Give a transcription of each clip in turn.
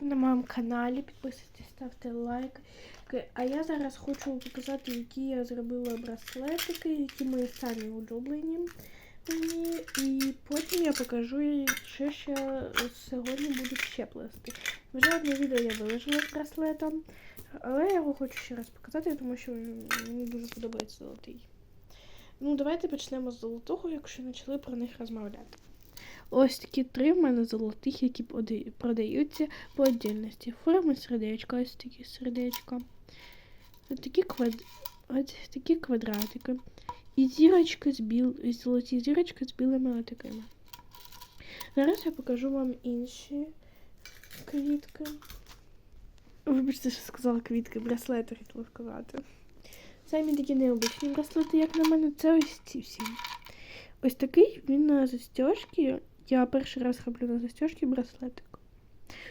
на моєму каналі. Підписуйтесь, ставте лайк. А я зараз хочу показати, які я зробила браслетики, які мої самі улюблені. І потім я покажу, що ще сьогодні буду ще плести. Вже одне відео я виложила з браслетом, але я його хочу ще раз показати, тому що мені дуже подобається золотий. Ну, давайте почнемо з золотого, якщо почали про них розмовляти. Ось такі три в мене золотих, які продаються по отдільності. Форми сердечка, ось такі сердечка. Ось такі, квад... ось такі квадратики. І зірочка з біл... золоті зірочки з білими отакими. Зараз я покажу вам інші квітки. Вибачте, що сказала квітки, браслети хотіла сказати. Самі такі необичні браслети, як на мене, це ось ці всі. Ось такий він на застежці. Я перший раз роблю на застежці браслетик.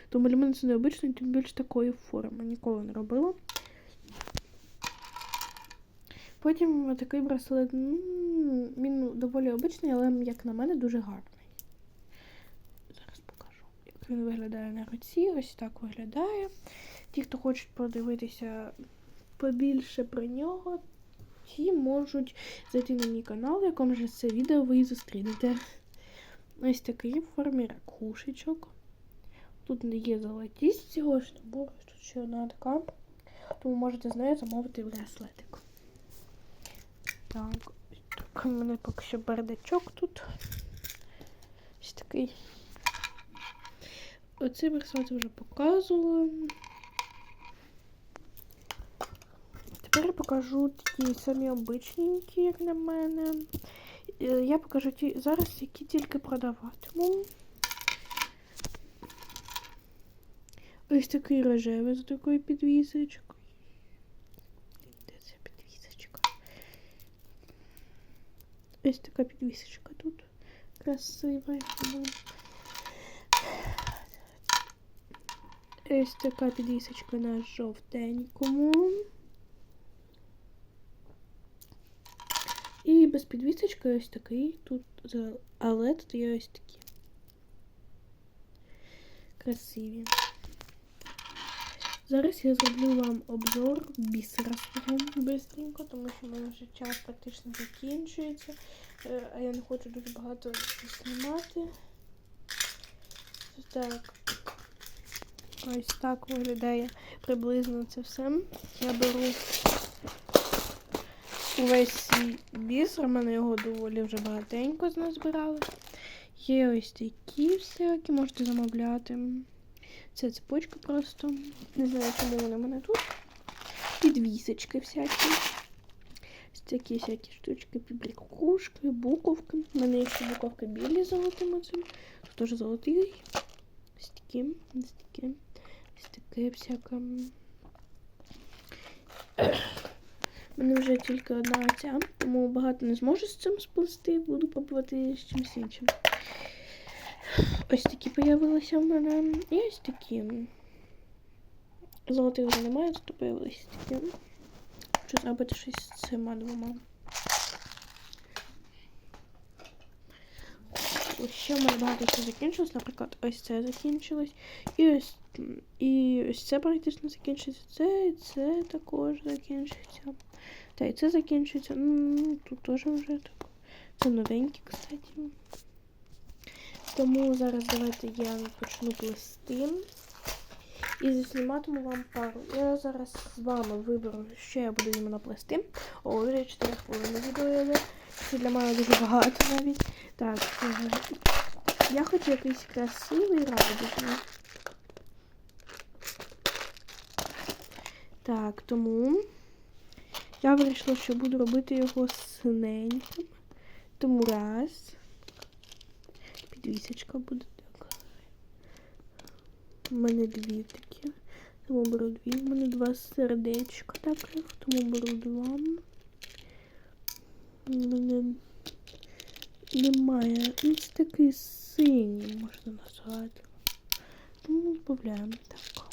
Тому для мене це необично, тим більше такої форми. Ніколи не робила. Потім такий браслет, він доволі обичний, але, як на мене, дуже гарний. Зараз покажу, як він виглядає на руці. Ось так виглядає. Ті, хто хочуть подивитися побільше про нього, ті можуть зайти на мій канал, в якому же це відео ви зустрінете. Ось такий в формі ракушечок. Тут не є золоті з цього ж набору, тут ще одна така. Тому можете з нею замовити браслетик. Так, так, у мене поки що бардачок тут. Ось такий. Оцей браслет вже показувала. Тепер я покажу такі самі обичненькі, як на мене. Е, Я покажу ті зараз, які тільки продаватиму. Ось такий рожевий з такою підвісочкою. Де ця підвісочка? Ось така підвісочка тут. Красива. Ось така підвісочка на жовтенькому. І без підвісочки ось такий тут, але тут є ось такі. Красиві. Зараз я зроблю вам обзор бісера бистренько, тому що в мене вже час практично закінчується. Е, А я не хочу дуже багато знімати. Так. Ось так виглядає приблизно це все. Я беру увесь бісер, у мене його доволі вже багатенько назбирали. Є ось такі всякі, можете замовляти. Це цепочка просто. Не знаю, чому вони в мене тут. Підвісочки всякі. Такі всякі штучки, підбрікушки, буковки. У мене є ще буковки білі з золотим оцим. Тут теж золотий. Ось такі, ось такі. Ось таке всяке. У мене вже тільки одна ця, тому багато не зможу з цим сплести, буду пробувати з чимось іншим. Ось такі появилися в мене. І ось такі. Золотих вже немає, тут появилися такі. Хочу зробити щось з цими двома. Ще в мене багато що закінчилось, наприклад, ось це закінчилось. І ось, і ось це практично закінчиться. Це і це також закінчиться. Та і це закінчується. Ну, тут теж вже так. Це новенькі, кстати. Тому зараз давайте я почну плести. І засніматиму вам пару. Я зараз з вами виберу, що я буду іменно плести. О, вже 4 хвилини відео. Це для мене дуже багато навіть. Так, я хочу якийсь красивий радужний. Так, тому я вирішила, що буду робити його синеньким. Тому раз. Підвісочка буде так. У мене дві такі. Тому беру дві. У мене два сердечка таких, тому беру два. У мене немає. Ну, такий синій, можна назвати. Тому додаємо так.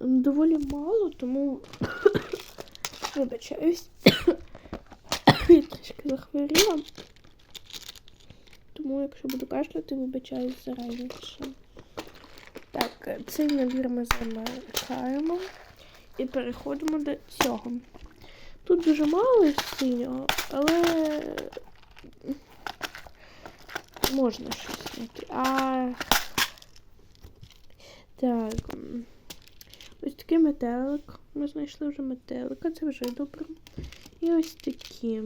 Доволі мало, тому вибачаюсь. Я трішки захворіла. Тому, якщо буду кашляти, вибачаюсь зараніше. Так, цей набір ми замикаємо і переходимо до цього. Тут дуже мало синього, але можна щось знайти. А так. Ось такий метелик. Ми знайшли вже метелика, це вже добре. І ось такі.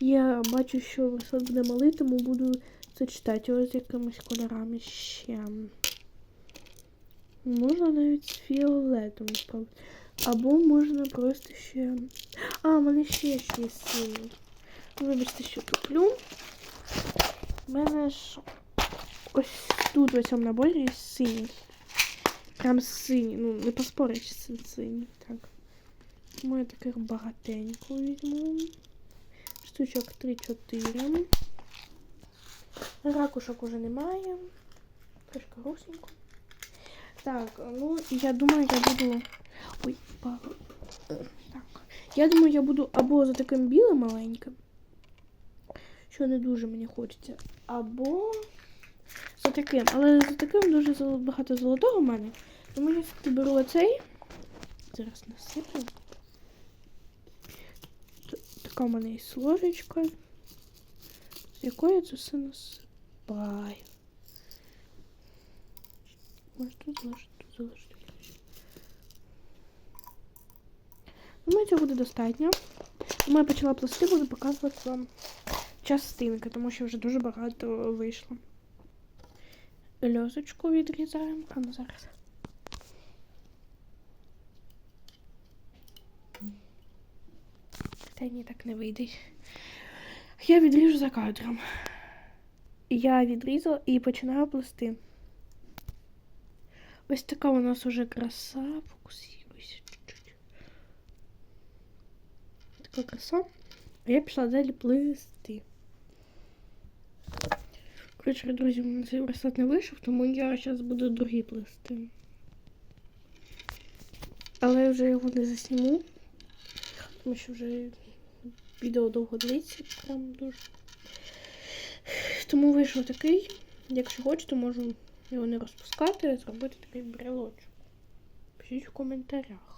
Я бачу, що висот буде малий, тому буду це читати ось якимись кольорами ще. Можна навіть з фіолетом. Або можна просто ще. А, в мене ще є синій. Вибачте, що туплю. У мене ж ось тут в цьому наборі синій. Прям синій. Ну, не поспориш, це синій. Так. Тому я таких багатенько візьму. Штучок 3-4. Ракушок уже немає. Трошки грустненько. Так, ну я думаю, я буду. Ой, па... Так. Я думаю, я буду або за таким білим маленьким, що не дуже мені хочеться, або за таким. Але за таким дуже багато золотого в мене. Тому я все-таки беру оцей. Зараз насиплю. Така в мене є ложечка. З якої я це все насипаю. Може тут залишити, тут залишити. Думаю, цього буде достатньо. Тому я почала плести, буду показувати вам частинки, тому що вже дуже багато вийшло. Льозочку відрізаємо. А ну зараз. Та ні, так не вийде. Я відріжу за кадром. Я відрізала і починаю плести. Ось така у нас уже краса. Фокусируйся чуть-чуть. Така краса. А я пішла далі плести. Коротше, друзі, мене цей браслет не вийшов, тому я зараз буду другий плести. Але я вже його не засніму, тому що вже відео довго длиться, прям дуже. Тому вийшов такий. Якщо хочете, можу його не розпускати, а зробити такий брелочок. Пишіть в коментарях.